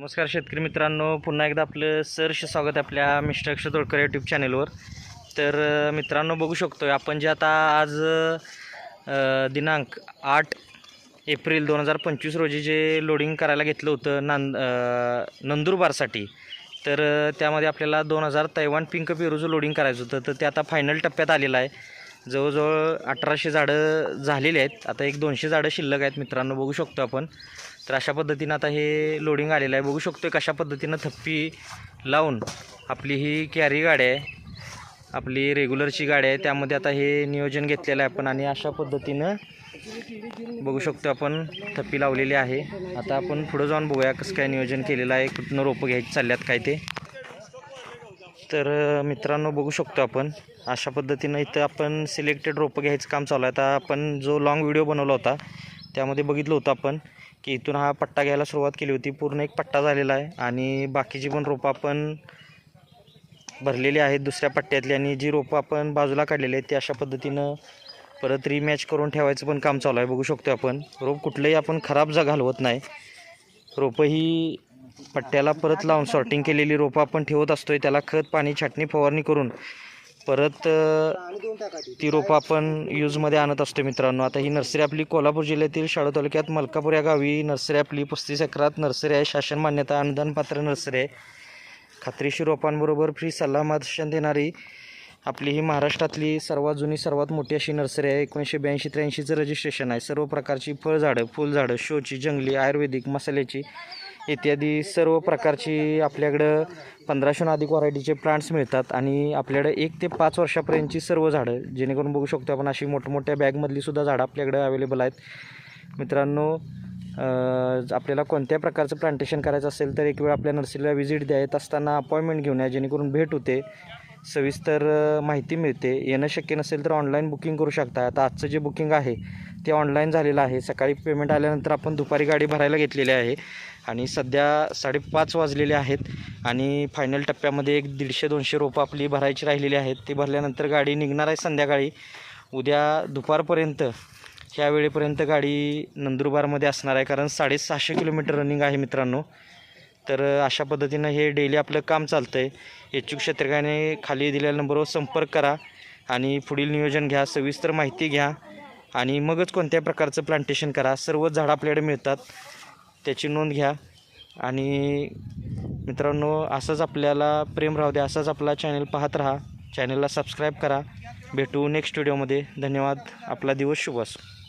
नमस्कार शेतकरी मित्रांनो पुन्हा एकदा आपलं सरश स्वागत आहे आपल्या मिस्टर अक्षर तोडकर यूट्यूब चॅनेलवर तर मित्रांनो बघू शकतो आपण जे आता आज दिनांक आठ एप्रिल दोन हजार पंचवीस रोजी जे लोडिंग करायला घेतलं होतं नांद नंदुरबारसाठी तर त्यामध्ये आपल्याला दोन हजार तैवान पिंक पेरूचं लोडिंग करायचं होतं. तर ते आता फायनल टप्प्यात आलेलं आहे. जवळजवळ अठराशे झाडं झालेली आहेत. आता एक दोनशे झाडं शिल्लक आहेत मित्रांनो बघू शकतो आपण. तर अशा पद्धतीनं आता हे लोडिंग आलेलं आहे. बघू शकतो कशा पद्धतीनं थप्पी लावून आपली ही कॅरी गाडी आहे. आपली रेग्युलरची गाडी आहे. त्यामध्ये आता हे नियोजन घेतलेलं आहे आपण आणि अशा पद्धतीनं बघू शकतो आपण थप्पी लावलेली आहे. आता आपण पुढं जाऊन बघूया कसं काय नियोजन केलेलं आहे. कुठनं रोपं घ्यायची चालल्यात काय ते. तर मित्रांनो बघू शकतो आपण. अशा पद्धतीनं इथं आपण सिलेक्टेड रोपं घ्यायचं काम चालू आहे. आता आपण जो लाँग व्हिडिओ बनवला होता त्यामध्ये बघितलं होतं आपण की इथून हा पट्टा घ्यायला सुरुवात केली होती. पूर्ण एक पट्टा झालेला आहे आणि बाकीची पण रोपं आपण भरलेली आहेत दुसऱ्या पट्ट्यातली आणि जी रोपं आपण बाजूला काढलेली आहेत ती अशा पद्धतीनं परत रिमॅच करून ठेवायचं पण काम चालू आहे. बघू शकतो आपण. रोप कुठलंही आपण खराब जा घालवत नाही. रोपं ही पट्ट्याला परत लावून सॉर्टिंग केलेली रोपं आपण ठेवत असतोय. त्याला खत पाणी छाटणी फवारणी करून परत ती रोपं आपण यूजमध्ये आणत असतो मित्रांनो. आता ही नर्सरी आपली कोल्हापूर जिल्ह्यातील शाळा तालुक्यात मलकापूर या गावी नर्सरी आपली पस्तीस एकरात नर्सरी आहे. शासन मान्यता अनुदान पात्र नर्सरी आहे. खात्रीशी रोपांबरोबर फ्री सल्ला मार्गदर्शन देणारी आपली ही महाराष्ट्रातली सर्वात जुनी सर्वात मोठी अशी नर्सरी आहे. एकोणीसशे ब्याऐंशी त्र्याऐंशीचं रजिस्ट्रेशन आहे. सर्व प्रकारची फळझाडं फुलझाडं शोची जंगली आयुर्वेदिक मसाल्याची इत्यादी सर्व प्रकारची आपल्याकडं पंधराशेहून अधिक व्हरायटीचे प्लांट्स मिळतात आणि आपल्याकडं एक ते पाच वर्षापर्यंतची सर्व झाडं जेणेकरून बघू शकतो आपण अशी मोठमोठ्या बॅगमधली सुद्धा झाडं आपल्याकडं अवेलेबल आहेत. मित्रांनो आपल्याला कोणत्या प्रकारचं प्लांटेशन करायचं असेल तर एक वेळ आपल्या नर्सरीला व्हिजिट द्या. येत असताना अपॉइंटमेंट घेऊन या जेणेकरून भेट होते. सविस्तर माहिती मिळते. येणं शक्य नसेल तर ऑनलाईन बुकिंग करू शकता. आता आजचं जे बुकिंग आहे ते ऑनलाईन झालेलं आहे. सकाळी पेमेंट आल्यानंतर आपण दुपारी गाडी भरायला घेतलेली आहे. आणि सध्या साडेपाच वाजलेले आहेत आणि फायनल टप्प्यामध्ये एक दीडशे दोनशे रोपं आपली भरायची राहिलेली आहेत. ती भरल्यानंतर गाडी निघणार आहे संध्याकाळी. उद्या दुपारपर्यंत ह्या वेळेपर्यंत गाडी नंदुरबारमध्ये असणार आहे. कारण साडेसहाशे किलोमीटर रनिंग आहे मित्रांनो. तर अशा पद्धतीनं हे डेली आपलं काम चालतं आहे इच्छुक क्षेत्रकाने खाली दिलेल्या नंबरवर संपर्क करा आणि पुढील नियोजन घ्या सविस्तर माहिती घ्या आणि मगच कोणत्या प्रकारचं प्लांटेशन करा सर्वच झाडं आपल्याकडे मिळतात त्याची नोंद घ्या. आणि मित्रांनो असंच आपल्याला प्रेम राहू द्या असंच आपला चॅनल पाहत राहा. चॅनलला सबस्क्राईब करा. भेटू नेक्स्ट व्हिडिओमध्ये. धन्यवाद. आपला दिवस शुभ असो.